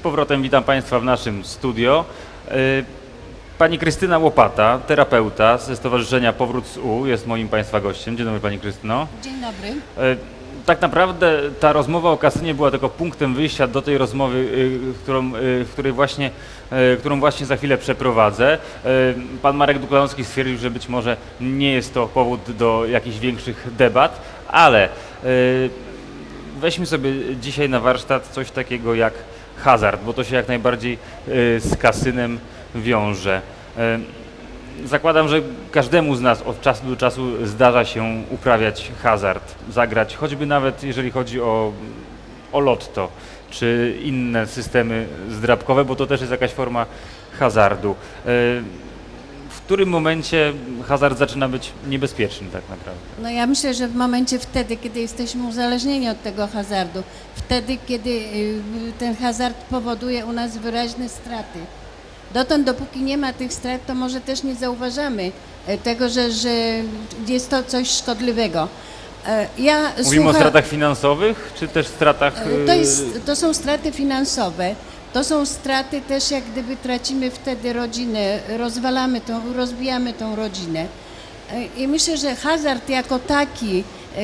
powrotem witam Państwa w naszym studio. E, Pani Krystyna Łopata, terapeuta ze Stowarzyszenia Powrót z U, jest moim Państwa gościem. Dzień dobry Pani Krystyno. Dzień dobry. E, Tak naprawdę ta rozmowa o kasynie była tylko punktem wyjścia do tej rozmowy, y, którą, w której właśnie, którą właśnie za chwilę przeprowadzę. E, Pan Marek Duklowski stwierdził, że być może nie jest to powód do jakichś większych debat, ale weźmy sobie dzisiaj na warsztat coś takiego jak hazard, bo to się jak najbardziej y, z kasynem wiąże. Y, Zakładam, że każdemu z nas od czasu do czasu zdarza się uprawiać hazard, zagrać, choćby nawet jeżeli chodzi o, o lotto czy inne systemy zdrabkowe, bo to też jest jakaś forma hazardu. W którym momencie hazard zaczyna być niebezpieczny tak naprawdę? No ja myślę, że w momencie wtedy, kiedy jesteśmy uzależnieni od tego hazardu, wtedy, kiedy y, ten hazard powoduje u nas wyraźne straty. Dotąd, dopóki nie ma tych strat, to może też nie zauważamy e, tego, że, że jest to coś szkodliwego. E, Ja Mówimy o słucha- stratach finansowych, czy też stratach... E, To, y, jest, to są straty finansowe. To są straty też, jak gdyby tracimy wtedy rodzinę, rozwalamy tą, rozbijamy tą rodzinę. E, I myślę, że hazard jako taki, e,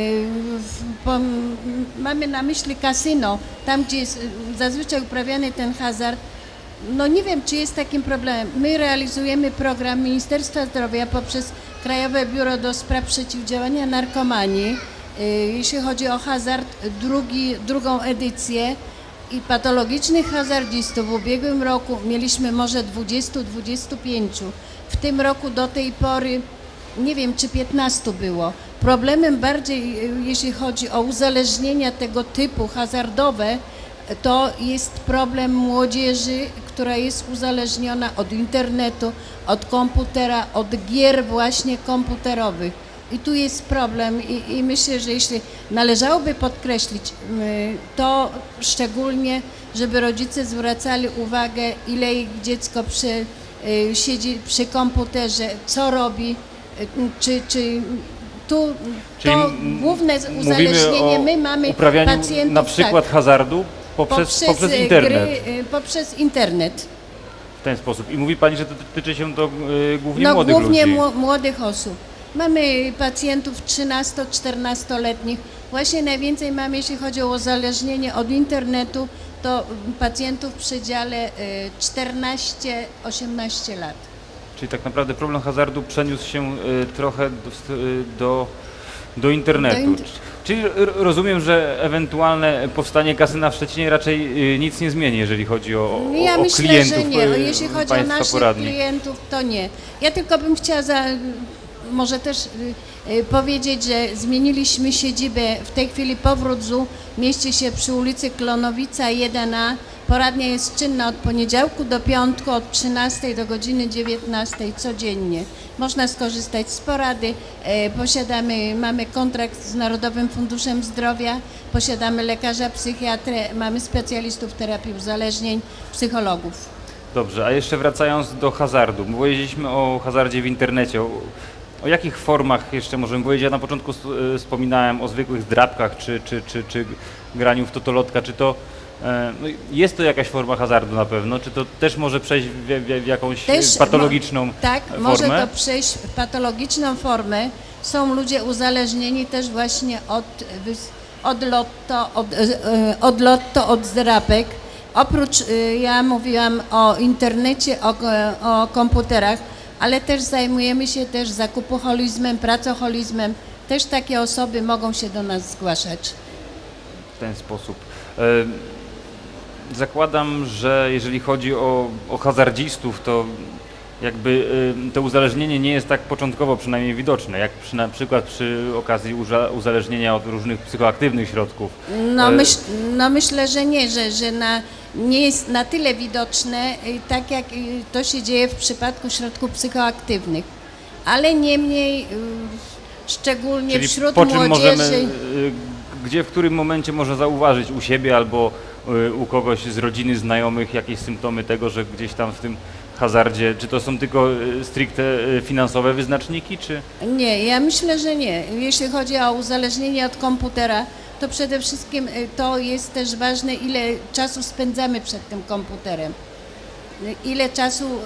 mamy na myśli kasyno, tam gdzie jest e, zazwyczaj uprawiany ten hazard, no nie wiem, czy jest takim problemem. My realizujemy program Ministerstwa Zdrowia poprzez Krajowe Biuro do Spraw Przeciwdziałania Narkomanii. Jeśli chodzi o hazard, drugi, drugą edycję i patologicznych hazardzistów w ubiegłym roku mieliśmy może 20-25. W tym roku do tej pory nie wiem, czy 15 było. Problemem bardziej, y, jeśli chodzi o uzależnienia tego typu hazardowe, to jest problem młodzieży, która jest uzależniona od internetu, od komputera, od gier właśnie komputerowych. I tu jest problem i, i myślę, że jeśli należałoby podkreślić y, to szczególnie, żeby rodzice zwracali uwagę, ile ich dziecko przy, y, siedzi przy komputerze, co robi, y, czy, czy tu Czyli to główne uzależnienie, my mamy uprawianiu pacjentów na przykład tak, hazardu poprzez, poprzez, y, internet. Gry, poprzez internet. W ten sposób. I mówi Pani, że to tyczy się to głównie No młodych głównie ludzi. mło- młodych osób. Mamy pacjentów 13-14-letnich. Właśnie najwięcej mamy, jeśli chodzi o uzależnienie od internetu, to pacjentów w przedziale y, 14-18 lat. Czyli tak naprawdę problem hazardu przeniósł się y, trochę do, y, do, do internetu. Do int- Czyli rozumiem, że ewentualne powstanie kasyna w Szczecinie raczej y, nic nie zmieni, jeżeli chodzi o, o, Ja o myślę, klientów że nie. O, y, Jeśli chodzi o naszych poradni. klientów, to nie. Ja tylko bym chciała za, może też y, y, powiedzieć, że zmieniliśmy siedzibę. W tej chwili powrót ZU mieści się przy ulicy Klonowica 1A. Poradnia jest czynna od poniedziałku do piątku, od 13 do godziny 19 codziennie. Można skorzystać z porady. E, Posiadamy, mamy kontrakt z Narodowym Funduszem Zdrowia, posiadamy lekarza psychiatrę, mamy specjalistów terapii uzależnień, psychologów. Dobrze, a jeszcze wracając do hazardu. Powiedzieliśmy o hazardzie w internecie. O, jakich formach jeszcze możemy powiedzieć? Ja na początku y, wspominałem o zwykłych zdrabkach, czy, czy, czy, czy graniu w totolotka. Czy to e, no jest to jakaś forma hazardu na pewno? Czy to też może przejść w, w, w jakąś Też patologiczną mo- Tak, formę? może to przejść w patologiczną formę. Są ludzie uzależnieni też właśnie od, od lotto, od, e, e, od lotto, od zdrapek. Oprócz, e, ja mówiłam o internecie, o, o komputerach, ale też zajmujemy się też zakupoholizmem, pracoholizmem. Też takie osoby mogą się do nas zgłaszać. w ten sposób. E, Zakładam, że jeżeli chodzi o, o hazardzistów, to jakby e, to uzależnienie nie jest tak początkowo przynajmniej widoczne, jak przy, na przykład przy okazji uzależnienia od różnych psychoaktywnych środków. No, E, myśl, no myślę, że nie, że, że na, nie jest na tyle widoczne, y, tak jak y, to się dzieje w przypadku środków psychoaktywnych. Ale niemniej, y, szczególnie Czyli wśród po czym młodzieży, możemy, gdzie, w którym momencie można zauważyć u siebie albo u kogoś z rodziny, znajomych jakieś symptomy tego, że gdzieś tam w tym hazardzie, czy to są tylko e, stricte e, finansowe wyznaczniki, czy... nie, ja myślę, że nie. Jeśli chodzi o uzależnienie od komputera, to przede wszystkim y, to jest też ważne, ile czasu spędzamy przed tym komputerem. Y, Ile czasu y,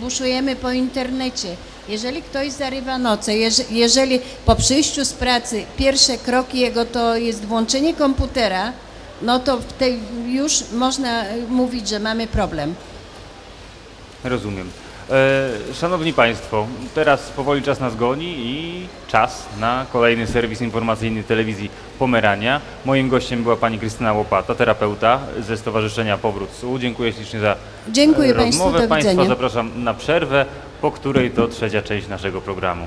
buszujemy po internecie. Jeżeli ktoś zarywa noce, jeże- jeżeli po przyjściu z pracy pierwsze kroki jego to jest włączenie komputera, no to w tej już można y, mówić, że mamy problem. Rozumiem. E, Szanowni Państwo, teraz powoli czas nas goni i czas na kolejny serwis informacyjny telewizji Pomerania. Moim gościem była pani Krystyna Łopata, terapeuta ze Stowarzyszenia Powrót SU. Dziękuję ślicznie za Dziękuję e, Państwu, rozmowę. do Państwa widzenia. zapraszam na przerwę, po której to trzecia część naszego programu.